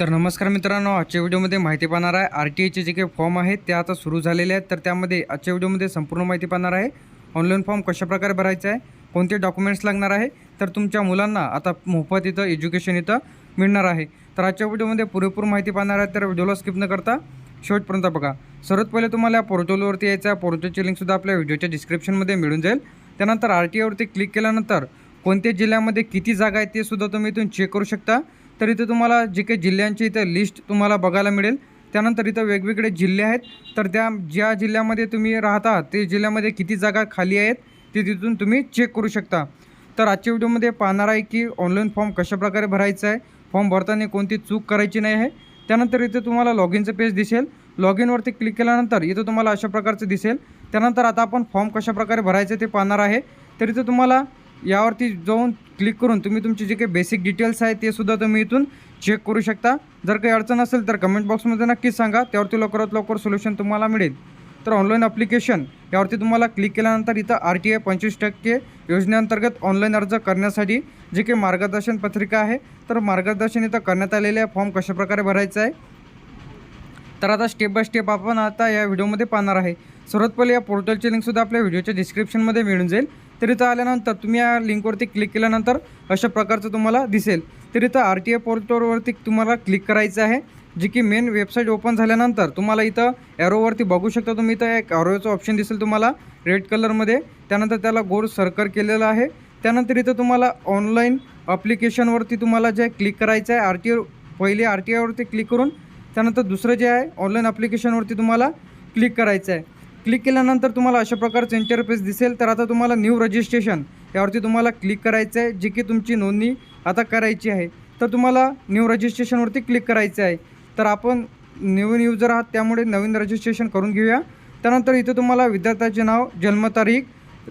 तर नमस्कार मित्रांनो आजच्या व्हिडिओमध्ये माहिती पाहणार आहे आर टी आयचे जे काही फॉर्म आहेत ते आता सुरू झालेले आहेत. तर त्यामध्ये आजच्या व्हिडिओमध्ये संपूर्ण माहिती पाहणार आहे. ऑनलाईन फॉर्म कशाप्रकारे भरायचा आहे कोणते डॉक्युमेंट्स लागणार आहे तर तुमच्या मुलांना आता मोफत इथं एज्युकेशन इथं मिळणार आहे. तर आजच्या व्हिडिओमध्ये पुरेपूर माहिती पाहणार आहे तर व्हिडिओला स्किप न करता शेवटपर्यंत बघा. सर्वात पहिले तुम्हाला या पोर्टलवरती यायचं आहे पोर्टलची लिंकसुद्धा आपल्या व्हिडिओच्या डिस्क्रिप्शनमध्ये मिळून जाईल. त्यानंतर आर टी आयवरती क्लिक केल्यानंतर कोणत्या जिल्ह्यामध्ये किती जागा आहेत ते सुद्धा तुम्ही इथून चेक करू शकता. तर इथं तुम्हाला जे काही जिल्ह्यांची इथं लिस्ट तुम्हाला बघायला मिळेल. त्यानंतर इथं वेगवेगळे जिल्हे आहेत. तर त्या ज्या जिल्ह्यामध्ये तुम्ही राहता ते जिल्ह्यामध्ये किती जागा खाली आहेत ते तिथून तुम्ही चेक करू शकता. तर आजच्या व्हिडिओमध्ये पाहणार आहे की ऑनलाईन फॉर्म कशाप्रकारे भरायचा आहे फॉर्म भरताना कोणती चूक करायची नाही आहे. त्यानंतर इथे तुम्हाला लॉग इनचं पेज दिसेल. लॉग इनवरती क्लिक केल्यानंतर इथं तुम्हाला अशा प्रकारचं दिसेल. त्यानंतर आता आपण फॉर्म कशाप्रकारे भरायचं ते पाहणार आहे. तर इथं तुम्हाला यावरती जाऊन क्लिक करून तुम्ही तुमचे जे काही बेसिक डिटेल्स आहेत ते सुद्धा तुम्ही इथून चेक करू शकता. जर काही अडचण असेल तर कमेंट बॉक्समध्ये नक्कीच सांगा. त्यावरती लवकरात लवकर सोल्युशन तुम्हाला मिळेल. तर ऑनलाईन अप्लिकेशन यावरती तुम्हाला क्लिक केल्यानंतर इथं आर टी आय पंचवीस टक्के योजनेअंतर्गत ऑनलाईन अर्ज करण्यासाठी जे काही मार्गदर्शन पत्रिका आहे तर मार्गदर्शन इथं करण्यात आलेले आहे. फॉर्म कशाप्रकारे भरायचा आहे? तर आता स्टेप बाय स्टेप आपण आता या व्हिडिओमध्ये पाहणार आहे. सर्वात पहिले या पोर्टलची लिंकसुद्धा आपल्या व्हिडिओच्या डिस्क्रिप्शनमध्ये मिळून जाईल. तर इथं आल्यानंतर तुम्ही या लिंकवरती क्लिक केल्यानंतर अशा प्रकारचं तुम्हाला दिसेल. तर इथं आर टी आय पोर्टलवरती तुम्हाला क्लिक करायचं आहे. जी की मेन वेबसाईट ओपन झाल्यानंतर तुम्हाला इथं ॲरोवरती बघू शकता तुम्ही. इथं एक ॲरोचं ऑप्शन दिसेल तुम्हाला रेड कलरमध्ये त्यानंतर त्याला गोल सर्कल केलेलं आहे. त्यानंतर इथं तुम्हाला ऑनलाईन अप्लिकेशनवरती तुम्हाला जे क्लिक करायचं आहे. आर टी ओ पहिले आर टी आयवरती क्लिक करून त्यानंतर दुसरं जे आहे ऑनलाईन अप्लिकेशनवरती तुम्हाला क्लिक करायचं आहे. क्लिक केल्यानंतर तुम्हाला अशा प्रकारचं इंटरफेस दिसेल. तर आता तुम्हाला न्यू रजिस्ट्रेशन यावरती तुम्हाला क्लिक करायचं आहे जी की तुमची नोंदणी आता करायची आहे. तर तुम्हाला न्यू रजिस्ट्रेशनवरती क्लिक करायचं आहे. तर आपण नवीन युजर आहात त्यामुळे नवीन रजिस्ट्रेशन करून घेऊया. त्यानंतर इथं तुम्हाला विद्यार्थ्याचे नाव जन्मतारीख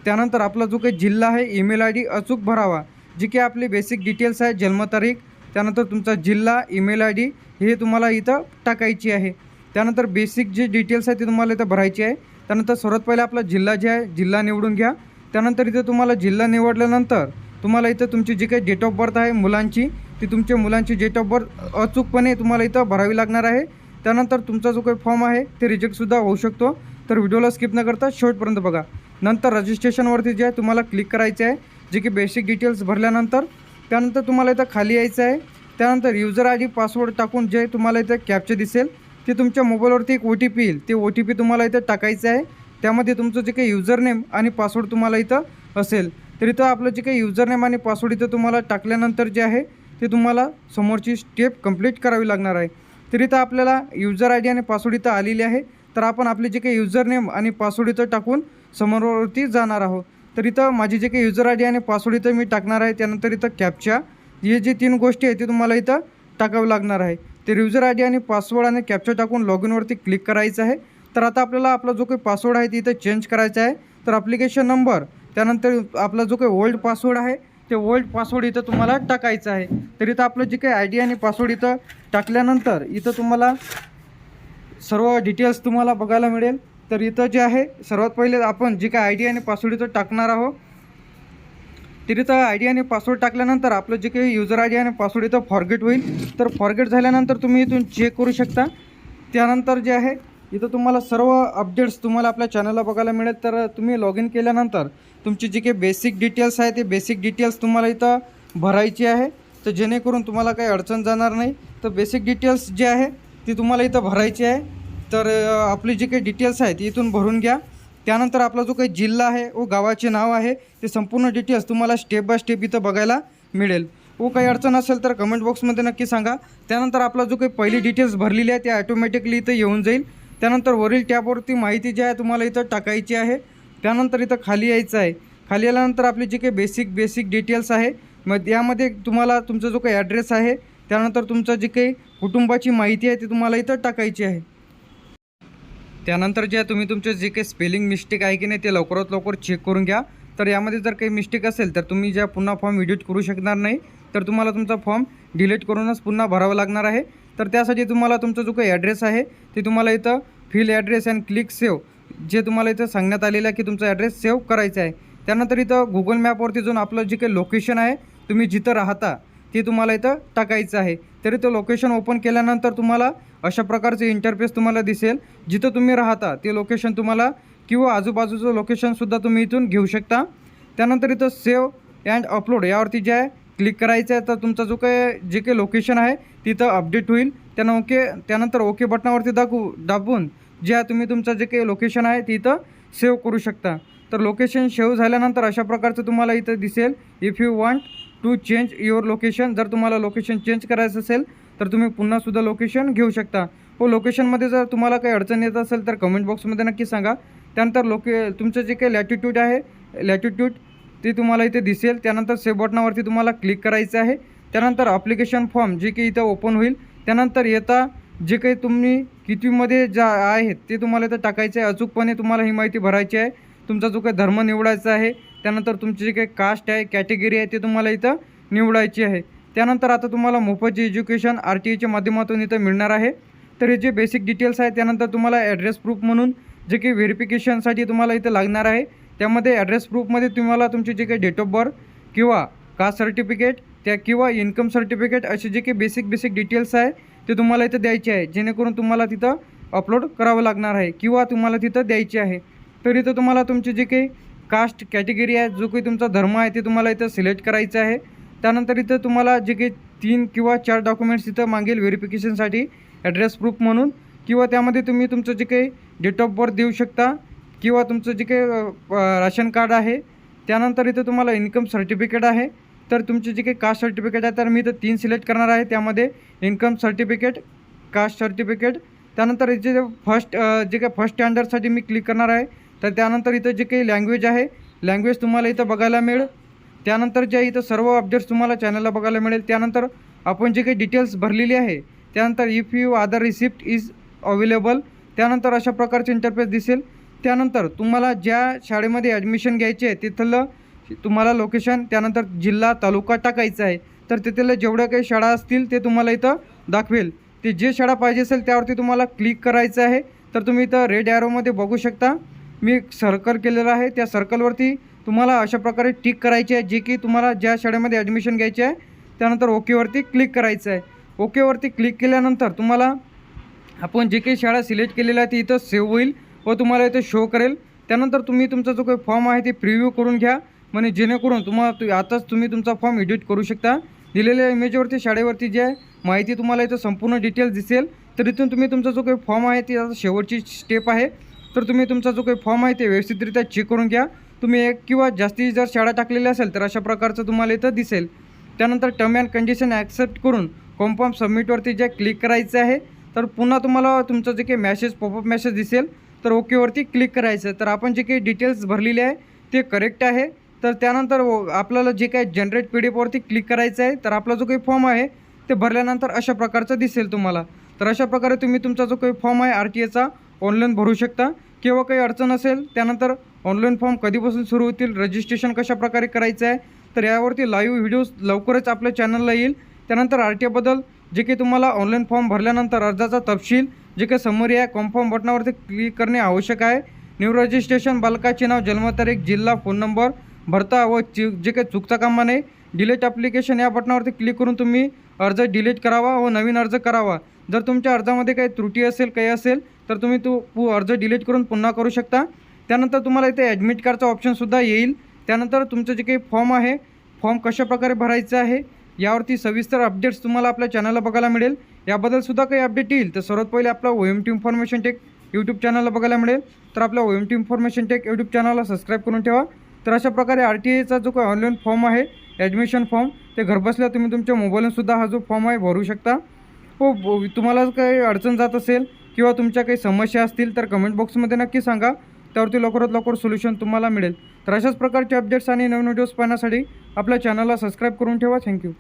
त्यानंतर आपला जो काही जिल्हा आहे ईमेल आय डी अचूक भरावा. जी की आपली बेसिक डिटेल्स आहे जन्मतारीख त्यानंतर तुमचा जिल्हा ईमेल आय डी हे तुम्हाला इथं टाकायची आहे. त्यानंतर बेसिक जे डिटेल्स आहे ते तुम्हाला इथं भरायची आहे. त्यानंतर सर्वात पहिले आपला जिल्हा जे आहे जिल्हा निवडून घ्या. त्यानंतर इथं तुम्हाला जिल्हा निवडल्यानंतर तुम्हाला इथं तुमची जी काही डेट ऑफ बर्थ आहे मुलांची ती तुमच्या मुलांची डेट ऑफ बर्थ अचूकपणे तुम्हाला इथं भरावी लागणार आहे. त्यानंतर तुमचा जो काही फॉर्म आहे ते रिजेक्टसुद्धा होऊ शकतो. तर व्हिडिओला स्किप न करता शेवटपर्यंत बघा. नंतर रजिस्ट्रेशनवरती जे आहे तुम्हाला क्लिक करायचे आहे. जे की बेसिक डिटेल्स भरल्यानंतर त्यानंतर तुम्हाला इथं खाली यायचं आहे. त्यानंतर युजर आय डी पासवर्ड टाकून जे तुम्हाला इथं कॅपचे दिसेल. ते तुमच्या मोबाईलवरती एक ओ टी पी येईल. ते ओ टी पी तुम्हाला इथं टाकायचं आहे. त्यामध्ये तुमचं जे काही युजर नेम आणि पासवर्ड तुम्हाला इथं असेल. तर इथं आपलं जे काही युजर नेम आणि पासवर्ड इथं तुम्हाला टाकल्यानंतर जे आहे ते तुम्हाला समोरची स्टेप कंप्लीट करावी लागणार आहे. तर इथं आपल्याला युजर आय डी आणि पासवर्ड इथं आलेली आहे. तर आपण आपले जे काही युजर नेम आणि पासवर्ड इथं टाकून समोरवरती जाणार आहोत. तर इथं माझी जे काही युजर आय डी आणि पासवर्ड इथं मी टाकणार आहे. त्यानंतर इथं कॅपच्या हे जे तीन गोष्टी आहेत ते तुम्हाला इथं टाकावं लागणार आहे. ते युजर आय डी आणि पासवर्ड आणि कॅप्चर टाकून लॉग इनवरती क्लिक करायचं आहे. तर आता आपल्याला आपला जो काही पासवर्ड आहे ते इथं चेंज करायचा आहे. तर ॲप्लिकेशन नंबर त्यानंतर आपला जो काही ओल्ड पासवर्ड आहे ते ओल्ड पासवर्ड इथं तुम्हाला टाकायचं आहे. तर इथं आपलं जे काही आय डी आणि पासवर्ड इथं टाकल्यानंतर इथं तुम्हाला सर्व डिटेल्स तुम्हाला बघायला मिळेल. तर इथं जे आहे सर्वात पहिले आपण जे काय आय डी आणि पासवर्ड इथं टाकणार आहोत तर इथं आय डी आणि पासवर्ड टाकल्यानंतर आपलं जे काही युजर आय डी आणि पासवर्ड इथं फॉरगेट होईल. तर फॉरगेट झाल्यानंतर तुम्ही इथून चेक करू शकता. त्यानंतर जे आहे इथं तुम्हाला सर्व अपडेट्स तुम्हाला आपल्या चॅनलला बघायला मिळेल. तर तुम्ही लॉग इन केल्यानंतर तुमची जी काही बेसिक डिटेल्स आहे ते बेसिक डिटेल्स तुम्हाला इथं भरायची आहे. तर जेणेकरून तुम्हाला काही अडचण जाणार नाही. तर बेसिक डिटेल्स जे आहे ती तुम्हाला इथं भरायची आहे. तर आपली जी काही डिटेल्स आहे ती इथून भरून घ्या. त्यानंतर आपला जो काही जिल्हा आहे व गावाचे नाव आहे ते संपूर्ण डिटेल्स तुम्हाला स्टेप बाय स्टेप इथं बघायला मिळेल. व काही अडचण असेल तर कमेंट बॉक्समध्ये नक्की सांगा. त्यानंतर आपला जो काही पहिली डिटेल्स भरलेली आहे ते ॲटोमॅटिकली इथं येऊन जाईल. त्यानंतर वरील टॅबवरती माहिती जी आहे तुम्हाला इथं टाकायची आहे. त्यानंतर इथं खाली यायचं आहे. खाली आल्यानंतर आपली जी काही बेसिक बेसिक डिटेल्स आहे मग यामध्ये तुम्हाला तुमचा जो काही ॲड्रेस आहे त्यानंतर तुमचं जी काही कुटुंबाची माहिती आहे ती तुम्हाला इथं टाकायची आहे. त्यानंतर जे तुम्ही तुमचे जे काही स्पेलिंग मिस्टेक आहे की नाही ते लवकरात लवकर चेक करून घ्या. तर यामध्ये जर काही मिस्टेक असेल तर तुम्ही ज्या पुन्हा फॉर्म एडिट करू शकणार नाही तर तुम्हाला तुमचा फॉर्म डिलीट करूनच पुन्हा भरावा लागणार आहे. तर त्यासाठी तुम्हाला तुमचा जो काही ॲड्रेस आहे ते तुम्हाला इथं fill address and click save जे तुम्हाला इथं सांगण्यात आलेलं आहे की तुमचा ॲड्रेस सेव्ह करायचा आहे. त्यानंतर इथं गुगल मॅपवरती जाऊन आपलं जे काही लोकेशन आहे तुम्ही जिथं राहता ते तुम्हाला इथं टाकायचं आहे. तरी तो लोकेशन ओपन केल्यानंतर तुम्हाला अशा प्रकारचं इंटरफेस तुम्हाला दिसेल. जिथं तुम्ही राहता ते लोकेशन तुम्हाला किंवा आजूबाजूचं लोकेशनसुद्धा तुम्ही इथून घेऊ शकता. त्यानंतर इथं सेव्ह अँड अपलोड यावरती जे आहे क्लिक करायचं आहे. तर तुमचा जो काही जे काही लोकेशन आहे तिथं अपडेट होईल. त्यानं ओके त्यानंतर ओके बटनावरती दाखवू दाबून जे आहे तुम्ही तुमचं जे काही लोकेशन आहे तिथं सेव्ह करू शकता. तर लोकेशन सेव्ह झाल्यानंतर अशा प्रकारचं तुम्हाला इथं दिसेल. If you want to change your location जर तुम्हाला लोकेशन चेंज करायचं असेल तर तुम्ही पुन्हासुद्धा लोकेशन घेऊ शकता. हो, व लोकेशनमध्ये जर तुम्हाला काही अडचण येत असेल तर कमेंट बॉक्समध्ये नक्की सांगा. त्यानंतर लोके तुमचं जे काही लॅटिट्यूड आहे लॅटिट्यूड ते तुम्हाला इथे दिसेल. त्यानंतर सेव बटनावरती तुम्हाला क्लिक करायचं आहे. त्यानंतर अप्लिकेशन फॉर्म जे काही इथं ओपन होईल. त्यानंतर येता जे काही तुम्ही कितीमध्ये ज्या आहेत ते तुम्हाला इथं टाकायचं आहे. अचूकपणे तुम्हाला ही माहिती भरायची आहे. तुमचा जो काही धर्म निवडायचा आहे त्यानंतर तुमची जे काही कास्ट आहे कॅटेगरी आहे ते तुम्हाला इथं निवडायची आहे. त्यानंतर आता तुम्हाला मोफतचे एज्युकेशन आर टी ईच्या माध्यमातून इथं मिळणार आहे. तर हे जे बेसिक डिटेल्स आहे त्यानंतर तुम्हाला ॲड्रेस प्रूफ म्हणून जे काही व्हेरिफिकेशनसाठी तुम्हाला इथं लागणार आहे. त्यामध्ये ॲड्रेस प्रूफमध्ये तुम्हाला तुमची जे काही डेट ऑफ बर्थ किंवा कास्ट सर्टिफिकेट त्या किंवा इन्कम सर्टिफिकेट असे जे काही बेसिक बेसिक डिटेल्स आहे ते तुम्हाला इथं द्यायचे आहे. जेणेकरून तुम्हाला तिथं अपलोड करावं लागणार आहे किंवा तुम्हाला तिथं द्यायचे आहे. तर इथं तुम्हाला तुमचे जे काही कास्ट कॅटेगरी आहे जो काही तुमचा धर्म आहे ते तुम्हाला इथं सिलेक्ट करायचं आहे. त्यानंतर इथं तुम्हाला जे काही तीन किंवा चार डॉक्युमेंट्स इथं मागेल व्हेरिफिकेशनसाठी ॲड्रेस प्रूफ म्हणून किंवा त्यामध्ये तुम्ही तुमचं जे काही डेट ऑफ बर्थ देऊ शकता किंवा तुमचं जे काही राशन कार्ड आहे. त्यानंतर इथं तुम्हाला इन्कम सर्टिफिकेट आहे. तर तुमचे जे काही कास्ट सर्टिफिकेट आहे तर मी इथं तीन सिलेक्ट करणार आहे. त्यामध्ये इन्कम सर्टिफिकेट कास्ट सर्टिफिकेट त्यानंतर इथे फर्स्ट जे काही फर्स्ट स्टँडर्डसाठी मी क्लिक करणार आहे. तर त्यानंतर इथं जे काही लँग्वेज आहे लँग्वेज तुम्हाला इथं बघायला मिळेल. त्यानंतर ज्या इथं सर्व अपडेट्स तुम्हाला चॅनलला बघायला मिळेल त्यानंतर आपण जे काही डिटेल्स भरलेली आहे त्यानंतर if you Aadhaar receipt is available त्यानंतर अशा प्रकारचे इंटरफेस दिसेल. त्यानंतर तुम्हाला ज्या शाळेमध्ये ॲडमिशन घ्यायचे आहे तिथलं तुम्हाला लोकेशन त्यानंतर जिल्हा तालुका टाकायचा आहे. तर तिथल्या जेवढ्या काही शाळा असतील ते तुम्हाला इथं दाखवेल. ते जे शाळा पाहिजे असेल त्यावरती तुम्हाला क्लिक करायचं आहे. तर तुम्ही इथं रेड ॲरोमध्ये बघू शकता. मी सर्कल केलेलं आहे. त्या सर्कलवरती तुम्हाला अशा प्रकारे टिक करायचे आहे जे की तुम्हाला ज्या शाळेमध्ये ॲडमिशन घ्यायचे आहे त्यानंतर ओकेवरती क्लिक करायचं आहे. ओकेवरती क्लिक केल्यानंतर तुम्हाला आपण जे काही शाळा सिलेक्ट केलेल्या आहे ती इथं सेव्ह होईल व तुम्हाला इथं शो करेल. त्यानंतर तुम्ही तुमचा जो काही फॉर्म आहे ते प्रिव्ह्यू करून घ्या म्हणजे जेणेकरून तुम्हाला तु- आताच तुम्ही तुमचा फॉर्म एडिट करू शकता. दिलेल्या इमेजवरती शाळेवरती जे आहे माहिती तुम्हाला इथं संपूर्ण डिटेल्स दिसेल तर इथून तुम्ही तुमचा जो काही फॉर्म आहे ती आता शेवटची स्टेप आहे. तर तुम्ही तुमचा जो काही फॉर्म आहे ते व्यवस्थितरित्या चेक करून घ्या. तुम्ही एक किंवा जास्ती जर शाळा टाकलेल्या असेल तर अशा प्रकारचं तुम्हाला इथं दिसेल. त्यानंतर टर्म अँड कंडिशन ॲक्सेप्ट करून कॉम्फॉर्म सबमिटवरती जे क्लिक करायचं आहे तर पुन्हा तुम्हाला तुमचं जे काही मॅसेज पॉपअप मॅसेज दिसेल तर ओकेवरती क्लिक करायचं. तर आपण जे काही डिटेल्स भरलेले आहे ते करेक्ट आहे. तर त्यानंतर आपल्याला जे काही जनरेट पी डी एफवरती क्लिक करायचं आहे तर आपला जो काही फॉर्म आहे ते भरल्यानंतर अशा प्रकारचं दिसेल तुम्हाला. तर अशा प्रकारे तुम्ही तुमचा जो काही फॉर्म आहे आर टी एचा ऑनलाईन भरू शकता. किंवा काही अडचण असेल त्यानंतर ऑनलाईन फॉर्म कधीपासून सुरू होतील रजिस्ट्रेशन कशाप्रकारे करायचं आहे तर यावरती लाईव्ह व्हिडिओज लवकरच आपल्या चॅनलला येईल. त्यानंतर आर टी आयबद्दल जे काही तुम्हाला ऑनलाईन फॉर्म भरल्यानंतर अर्जाचा तपशील जे काही समोरी आहे कॉन्फॉर्म बटनावरती क्लिक करणे आवश्यक आहे. न्यू रजिस्ट्रेशन बालकाचे नाव जन्मतारीख जिल्हा फोन नंबर भरता व चि जे काही चुकता कामा नाही डिलीट ॲप्लिकेशन या बटनावरती क्लिक करून तुम्ही अर्ज डिलीट करावा व नवीन अर्ज करावा. जर तुमच्या अर्जामध्ये काही त्रुटी असेल काही असेल तर तुम्ही तो पु- अर्ज डिलीट करून पुन्हा करू शकता. त्यानंतर तुम्हाला इथे ॲडमिट कार्डचा ऑप्शनसुद्धा येईल. त्यानंतर तुमचं जे काही फॉर्म आहे फॉर्म कशाप्रकारे भरायचं आहे यावरती सविस्तर अपडेट्स तुम्हाला आपल्या चॅनलला बघायला मिळेल. याबद्दलसुद्धा काही अपडेट येईल. तर सर्वात पहिले आपला O M T information tech YouTube चॅनलला बघायला मिळेल. तर आपल्या O M T information tech YouTube चॅनलला सबस्क्राईब करून ठेवा. तर अशा प्रकारे आर टी आयचा जो काही ऑनलाईन फॉर्म आहे ॲडमिशन फॉर्म ते घरबसल्या तुम्ही तुमच्या मोबाईलसुद्धा हा जो फॉर्म आहे भरू शकता. हो ब- तुम्हाला काही अडचण जात असेल किंवा तुमच्या काही समस्या असतील तर कमेंट बॉक्समध्ये नक्की सांगा. त्यावरती लवकरात लवकर सोल्युशन तुम्हाला मिळेल. तर अशाच प्रकारचे अपडेट्स आणि नवीन व्हिडिओज पाहण्यासाठी आपल्या चॅनलला सबस्क्राईब करून ठेवा. थँक्यू